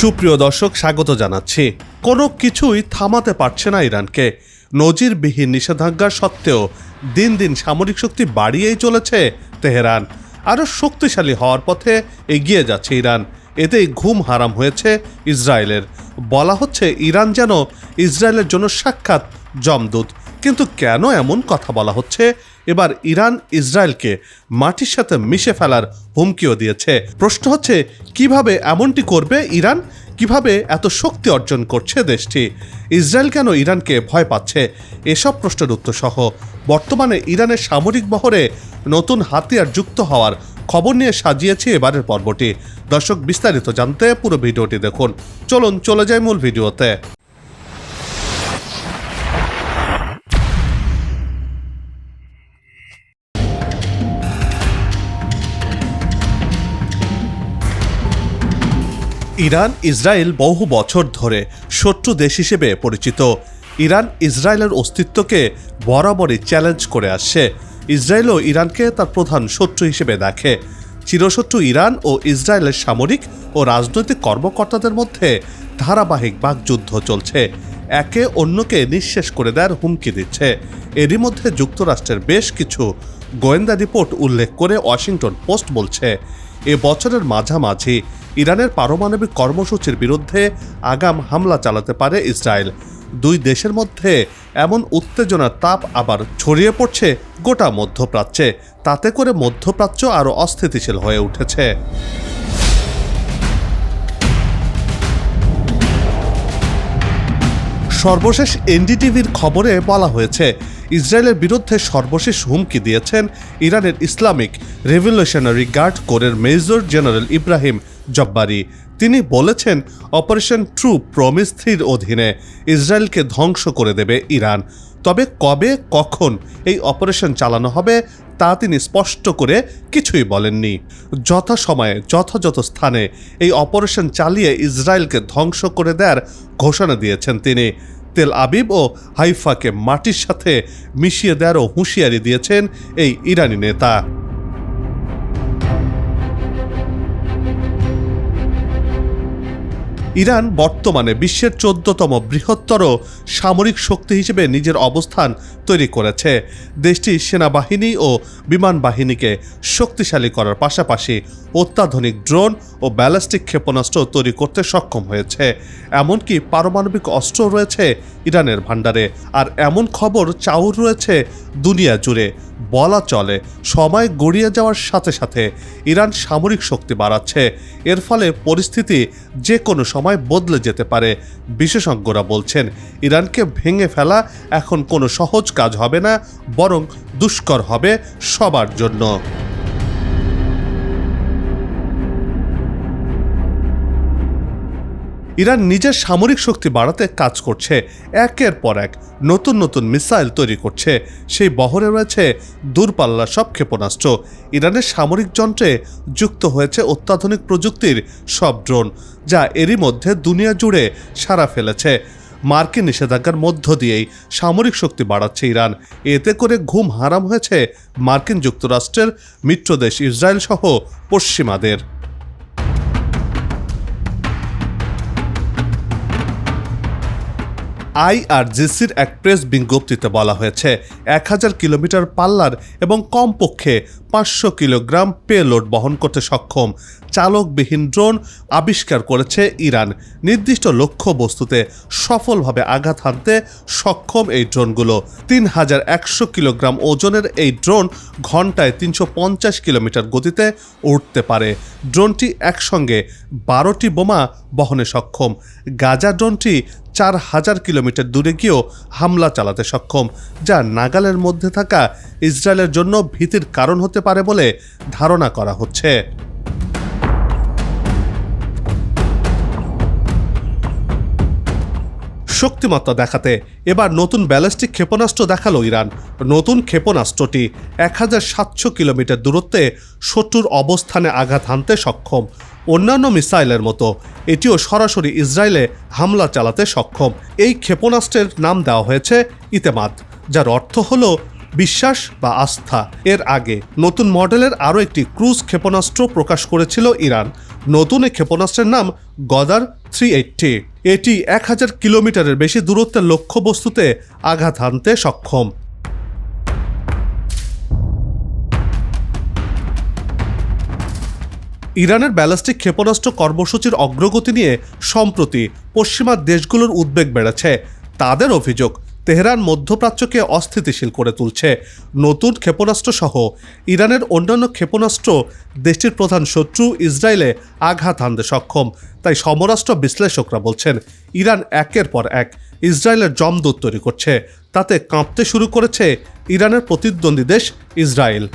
সুপ্রিয় দর্শক, স্বাগত জানাচ্ছি। কোনো কিছুই থামাতে পারছে না ইরানকে। নজিরবিহীন নিষেধাজ্ঞা সত্ত্বেও দিন দিন সামরিক শক্তি বাড়িয়েই চলেছে তেহরান। আরও শক্তিশালী হওয়ার পথে এগিয়ে যাচ্ছে ইরান। এতেই ঘুম হারাম হয়েছে ইসরায়েলের। বলা হচ্ছে, ইরান যেন ইসরায়েলের জন্য সাক্ষাৎ জমদূত। কিন্তু কেন এমন কথা বলা হচ্ছে? এবার ইরান ইসরায়েলকে মাটির সাথে মিশে ফেলার হুমকিও দিয়েছে। প্রশ্ন হচ্ছে, কীভাবে এমনটি করবে ইরান? কীভাবে এত শক্তি অর্জন করছে দেশটি? ইসরায়েল কেন ইরানকে ভয় পাচ্ছে? এসব প্রশ্নের উত্তর সহ বর্তমানে ইরানের সামরিক বহরে নতুন হাতিয়ার যুক্ত হওয়ার খবর নিয়ে সাজিয়েছে এবারের পর্বটি। দর্শক, বিস্তারিত জানতে পুরো ভিডিওটি দেখুন। চলুন, চলে যাই মূল ভিডিওতে। ইরান, ইসরায়েল বহু বছর ধরে শত্রু দেশ হিসেবে পরিচিত। ইরান, ইসরায়েলের অস্তিত্বকে বরাবরই চ্যালেঞ্জ করে আসছে। ইসরায়েলও ইরানকে তার প্রধান শত্রু হিসেবে দেখে। চিরশত্রু ইরান ও ইসরায়েলের সামরিক ও রাজনৈতিক কর্মকর্তাদের মধ্যে ধারাবাহিক বাকযুদ্ধ চলছে। একে অন্যকে নিঃশেষ করে দেওয়ার হুমকি দিচ্ছে। এরই মধ্যে যুক্তরাষ্ট্রের বেশ কিছু গোয়েন্দা রিপোর্ট উল্লেখ করে ওয়াশিংটন পোস্ট বলছে, এ বছরের মাঝামাঝি ইরানের পারমাণবিক কর্মসূচির বিরুদ্ধে আগাম হামলা চালাতে পারে ইসরায়েল। দুই দেশের মধ্যে এমন উত্তেজনার তাপ আবার ছড়িয়ে পড়ছে গোটা মধ্যপ্রাচ্যে। তাতে করে মধ্যপ্রাচ্য আরও অস্থিতিশীল হয়ে উঠেছে। সর্বশেষ এনডিটিভির খবরে বলা হয়েছে, ইসরায়েলের বিরুদ্ধে সর্বশেষ হুমকি দিয়েছেন ইরানের ইসলামিক রেভলিউশনারি গার্ড কোরের মেজর জেনারেল ইব্রাহিম জব্বারি। তিনি বলেছেন, অপারেশন ট্রু প্রমিস থ্রির অধীনে ইসরায়েলকে ধ্বংস করে দেবে ইরান। তবে কবে, কখন এই অপারেশন চালানো হবে, তা তিনি স্পষ্ট করে কিছুই বলেননি। যথাসময়ে, যথাযথ স্থানে এই অপারেশন চালিয়ে ইসরায়েলকে ধ্বংস করে দেওয়ার ঘোষণা দিয়েছেন তিনি। তেল আবিব ও হাইফাকে মাটির সাথে মিশিয়ে দেওয়ারও হুঁশিয়ারি দিয়েছেন এই ইরানি নেতা। ইরান বর্তমানে বিশ্বের চোদ্দতম বৃহত্তর সামরিক শক্তি হিসেবে নিজের অবস্থান তৈরি করেছে। দেশটি সেনাবাহিনী ও বিমান বাহিনীকে শক্তিশালী করার পাশাপাশি অত্যাধুনিক ড্রোন ও ব্যালিস্টিক ক্ষেপণাস্ত্র তৈরি করতে সক্ষম হয়েছে। এমনকি পারমাণবিক অস্ত্র রয়েছে ইরানের ভাণ্ডারে। আর এমন খবর চাউর রয়েছে দুনিয়া জুড়ে। বলা চলে, সময় গড়িয়ে যাওয়ার সাথে সাথে ইরান সামরিক শক্তি বাড়াচ্ছে। এর ফলে পরিস্থিতি যে কোনো সময় বদলে যেতে পারে, বিশেষজ্ঞরা বলছেন। ইরানকে ভেঙে ফেলা এখন কোনো সহজ কাজ হবে না, বরং দুষ্কর হবে সবার জন্য। ইরান নিজের সামরিক শক্তি বাড়াতে কাজ করছে। একের পর এক নতুন নতুন মিসাইল তৈরি করছে। সেই বহরে রয়েছে দূরপাল্লা সব ক্ষেপণাস্ত্র। ইরানের সামরিক যন্ত্রে যুক্ত হয়েছে অত্যাধুনিক প্রযুক্তির সব ড্রোন, যা এরই মধ্যে দুনিয়া জুড়ে সারা ফেলেছে। মার্কিন নিষেধাজ্ঞার মধ্য দিয়েই সামরিক শক্তি বাড়াচ্ছে ইরান। এতে করে ঘুম হারাম হয়েছে মার্কিন যুক্তরাষ্ট্রের মিত্রদেশ ইসরায়েল সহ পশ্চিমাদের। আইআরজিসির এক প্রেস বিজ্ঞপ্তিতে বলা হয়েছে, এক হাজার কিলোমিটার পাল্লার এবং কমপক্ষে পাঁচশো কিলোগ্রাম পেলোড বহন করতে সক্ষম চালকবিহীন ড্রোন আবিষ্কার করেছে ইরান। নির্দিষ্ট লক্ষ্য বস্তুতে সফলভাবে আঘাত হানতে সক্ষম এই ড্রোনগুলো। তিন হাজার একশো কিলোগ্রাম ওজনের এই ড্রোন ঘন্টায় তিনশো পঞ্চাশ কিলোমিটার গতিতে উঠতে পারে। ড্রোনটি একসঙ্গে বারোটি বোমা বহনে সক্ষম। গাজা ড্রোনটি চার হাজার কিলোমিটার দূরে গিয়েও হামলা চালাতে সক্ষম, যা নাগালের মধ্যে থাকা ইসরায়েলের জন্য ভীতির কারণ হতে পারে বলে ধারণা করা হচ্ছে। শক্তিমত্তা দেখাতে এবার নতুন ব্যালিস্টিক ক্ষেপণাস্ত্র দেখাল ইরান। নতুন ক্ষেপণাস্ত্রটি এক হাজার সাতশো কিলোমিটার দূরত্বে শত্রুর অবস্থানে আঘাত হানতে সক্ষম। অন্যান্য মিসাইলের মতো। এটিও সরাসরি ইসরায়েলে হামলা চালাতে সক্ষম। এই ক্ষেপণাস্ত্রের নাম দেওয়া হয়েছে ইতেমাদ যার অর্থ হল বিশ্বাস বা আস্থা। এর আগে নতুন মডেলের আরও একটি ক্রুজ ক্ষেপণাস্ত্র প্রকাশ করেছিল ইরান। নতুন এই ক্ষেপণাস্ত্রের নাম গদার থ্রি এইটটি। এটি এক হাজার কিলোমিটারের বেশি দূরত্বের লক্ষ্যবস্তুতে আঘাত হানতে সক্ষম। ইরানের ব্যালিস্টিক ক্ষেপণাস্ত্র কর্মসূচির অগ্রগতি নিয়ে সম্প্রতি পশ্চিমা দেশগুলোর উদ্বেগ বেড়েছে। তাদের অভিযোগ, তেহরান মধ্যপ্রাচ্যকে অস্থিতিশীল করে তুলছে। নতুন ক্ষেপণাস্ত্র সহ ইরানের অন্যান্য ক্ষেপণাস্ত্র দেশটির প্রধান শত্রু ইসরায়েলে আঘাত হানতে সক্ষম। তাই সমরাষ্ট্র বিশ্লেষকরা বলছেন, ইরান একের পর এক ইসরায়েলের জমদূত তৈরি করছে। তাতে কাঁপতে শুরু করেছে ইরানের প্রতিদ্বন্দ্বী দেশ ইসরায়েল।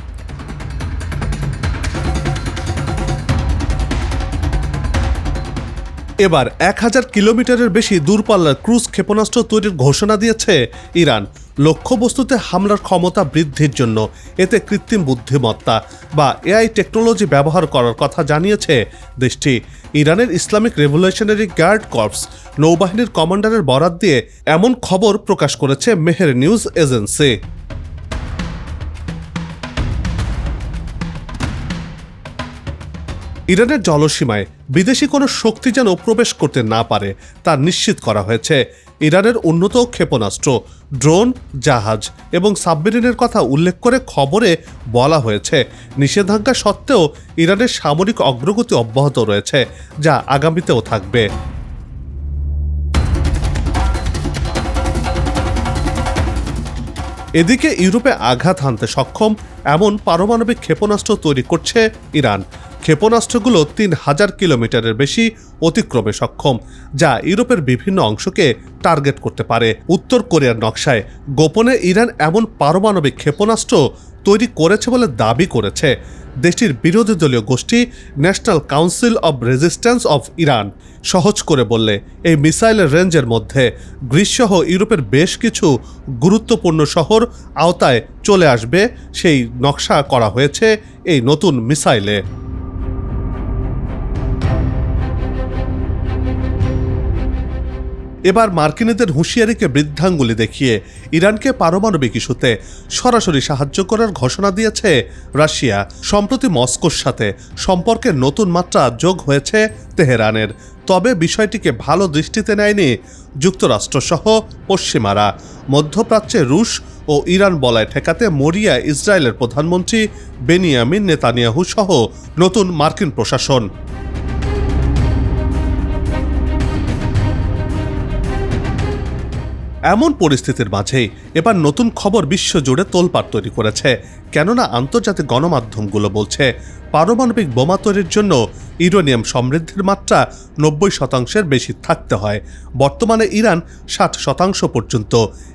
এবার এক হাজার কিলোমিটারের বেশি দূরপাল্লার ক্রুজ ক্ষেপণাস্ত্র তৈরির ঘোষণা দিয়েছে ইরান। লক্ষ্যবস্তুতে হামলার ক্ষমতা বৃদ্ধির জন্য। এতে কৃত্রিম বুদ্ধিমত্তা বা এআই টেকনোলজি ব্যবহার করার কথা জানিয়েছে দেশটি। ইরানের ইসলামিক রেভলিউশনারি গার্ড কর্পস নৌবাহিনীর কমান্ডারের বরাত দিয়ে এমন খবর প্রকাশ করেছে মেহের নিউজ এজেন্সি। ইরানের জলসীমায় বিদেশি কোনো শক্তি যেন প্রবেশ করতে না পারে, তা নিশ্চিত করা হয়েছে। ইরানের উন্নত ক্ষেপণাস্ত্র, ড্রোন, জাহাজ এবং সাবমেরিনের কথা উল্লেখ করে খবরে বলা হয়েছে। নিষেধাজ্ঞা সত্ত্বেও ইরানের সামরিক অগ্রগতি অব্যাহত রয়েছে, যা আগামীতেও থাকবে। এদিকে ইউরোপে আঘাত হানতে সক্ষম এমন পারমাণবিক ক্ষেপণাস্ত্র তৈরি করছে ইরান। ক্ষেপণাস্ত্রগুলো তিন হাজার কিলোমিটারের বেশি অতিক্রমে সক্ষম, যা ইউরোপের বিভিন্ন অংশকে টার্গেট করতে পারে। উত্তর কোরিয়ার নকশায় গোপনে ইরান এমন পারমাণবিক ক্ষেপণাস্ত্র তৈরি করেছে বলে দাবি করেছে দেশটির বিরোধী দলীয় গোষ্ঠী national council of resistance of Iran. সহজ করে বললে, এই মিসাইলের রেঞ্জের মধ্যে গ্রীষ্মসহ ইউরোপের বেশ কিছু গুরুত্বপূর্ণ শহর আওতায় চলে আসবে, সেই নকশা করা হয়েছে এই নতুন মিসাইলে। এবার মার্কিনীদের হুঁশিয়ারিকে বৃদ্ধাঙ্গুলি দেখিয়ে ইরানকে পারমাণবিক ইস্যুতে সরাসরি সাহায্য করার ঘোষণা দিয়েছে রাশিয়া। সম্প্রতি মস্কোর সাথে সম্পর্কের নতুন মাত্রা যোগ হয়েছে তেহরানের। তবে বিষয়টিকে ভালো দৃষ্টিতে নেয়নি যুক্তরাষ্ট্রসহ পশ্চিমারা। মধ্যপ্রাচ্যে রুশ ও ইরান বলায় ঠেকাতে মরিয়া ইসরায়েলের প্রধানমন্ত্রী বেনিয়ামিন নেতানিয়াহু সহ নতুন মার্কিন প্রশাসন। এমন পরিস্থিতির মাঝেই এবার নতুন খবর বিশ্বজুড়ে তোলপাড় তৈরি করেছে। কেননা আন্তর্জাতিক গণমাধ্যমগুলো বলছে, পারমাণবিক বোমা তৈরির জন্য ইউরেনিয়াম সমৃদ্ধির মাত্রা নব্বই শতাংশের বেশি থাকতে হয়। বর্তমানে ইরান ষাট শতাংশ পর্যন্ত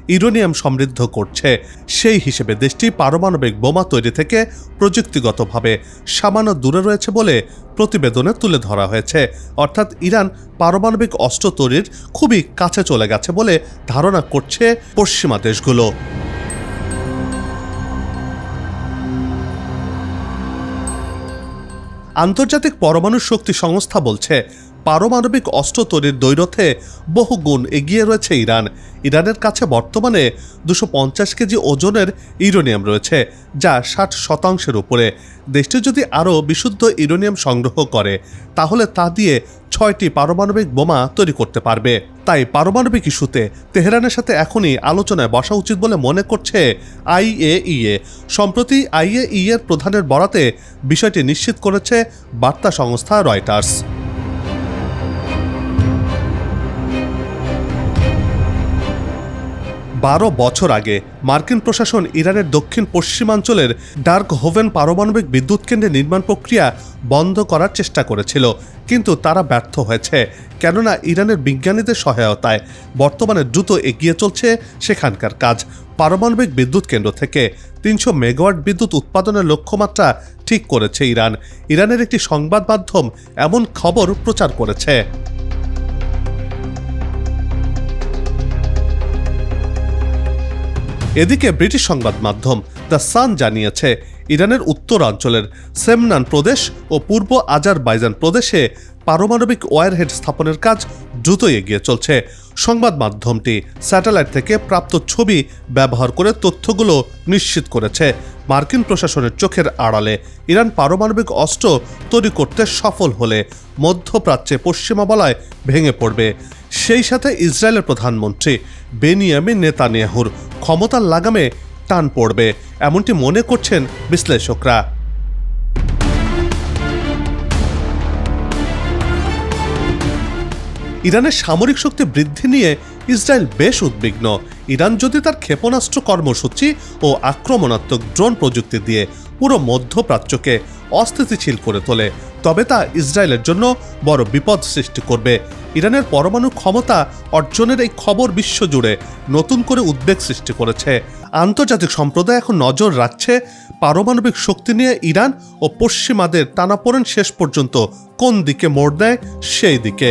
ইউরেনিয়াম সমৃদ্ধ করছে। সেই হিসেবে দেশটি পারমাণবিক বোমা তৈরি থেকে প্রযুক্তিগতভাবে সামান্য দূরে রয়েছে বলে প্রতিবেদনে তুলে ধরা হয়েছে। অর্থাৎ ইরান পারমাণবিক অস্ত্র তৈরির খুবই কাছে চলে গেছে বলে ধারণা করছে পশ্চিমা দেশগুলো। আন্তর্জাতিক পরমাণু শক্তি সংস্থা বলছে পারমাণবিক অস্ত্র তৈরির দৈরথে বহু গুণ এগিয়ে রয়েছে ইরান। ইরানের কাছে বর্তমানে দুশো পঞ্চাশ কেজি ওজনের ইউরেনিয়াম রয়েছে, যা ষাট শতাংশের উপরে। দেশটি যদি আরও বিশুদ্ধ ইউরেনিয়াম সংগ্রহ করে, তাহলে তা দিয়ে ছয়টি পারমাণবিক বোমা তৈরি করতে পারবে। তাই পারমাণবিক ইস্যুতে তেহরানের সাথে এখনই আলোচনায় বসা উচিত বলে মনে করছে আইএইএ। সম্প্রতি আইএই এর প্রধানের বরাতে বিষয়টি নিশ্চিত করেছে বার্তা সংস্থা রয়টার্স। বারো বছর আগে মার্কিন প্রশাসন ইরানের দক্ষিণ পশ্চিমাঞ্চলের ডার্ক হোভেন পারমাণবিক বিদ্যুৎ কেন্দ্রের নির্মাণ প্রক্রিয়া বন্ধ করার চেষ্টা করেছিল, কিন্তু তারা ব্যর্থ হয়েছে। কেননা ইরানের বিজ্ঞানীদের সহায়তায় বর্তমানে দ্রুত এগিয়ে চলছে সেখানকার কাজ। পারমাণবিক বিদ্যুৎ কেন্দ্র থেকে তিনশো মেগাওয়াট বিদ্যুৎ উৎপাদনের লক্ষ্যমাত্রা ঠিক করেছে ইরান। ইরানের একটি সংবাদ মাধ্যম এমন খবর প্রচার করেছে। এদিকে ব্রিটিশ সংবাদ মাধ্যম দ্য সান জানিয়েছে, ইরানের উত্তরাঞ্চলের সেমনান প্রদেশ ও পূর্ব আজারবাইজান প্রদেশে পারমাণবিক ওয়ারহেড স্থাপনের কাজ দ্রুত এগিয়ে চলছে। সংবাদ মাধ্যমটি স্যাটেলাইট থেকে প্রাপ্ত ছবি ব্যবহার করে তথ্যগুলো নিশ্চিত করেছে। মার্কিন প্রশাসনের চোখের আড়ালে ইরান পারমাণবিক অস্ত্র তৈরি করতে সফল হলে মধ্যপ্রাচ্যে পশ্চিমা বলায় ভেঙে পড়বে। সেই সাথে ইসরায়েলের প্রধানমন্ত্রী বেনিয়ামিন নেতানিয়াহুর ক্ষমতার লাগামে টান পড়বে, এমনটি মনে করছেন বিশ্লেষকরা। ইরানের সামরিক শক্তি বৃদ্ধি নিয়ে ইসরায়েল বেশ উদ্বিগ্ন। ইরান যদি তার ক্ষেপণাস্ত্র কর্মসূচি ও আক্রমণাত্মক ড্রোন প্রযুক্তি দিয়ে পুরো মধ্যপ্রাচ্যকে অস্থিতিশীল করে তোলে, তবে তা ইসরায়েলের জন্য বড় বিপদ সৃষ্টি করবে। ইরানের পরমাণু ক্ষমতা অর্জনের এই খবর বিশ্বজুড়ে নতুন করে উদ্বেগ সৃষ্টি করেছে। আন্তর্জাতিক সম্প্রদায় এখন নজর রাখছে পারমাণবিক শক্তি নিয়ে ইরান ও পশ্চিমাদের টানাপোড়েন শেষ পর্যন্ত কোন দিকে মোড় দেয় সেই দিকে।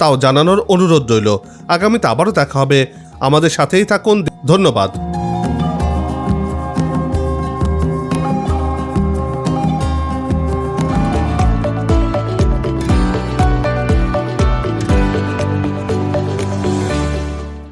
তাও জানানোর অনুরোধ রইল। আগামীতে আবারও দেখা হবে। আমাদের সাথেই থাকুন। ধন্যবাদ।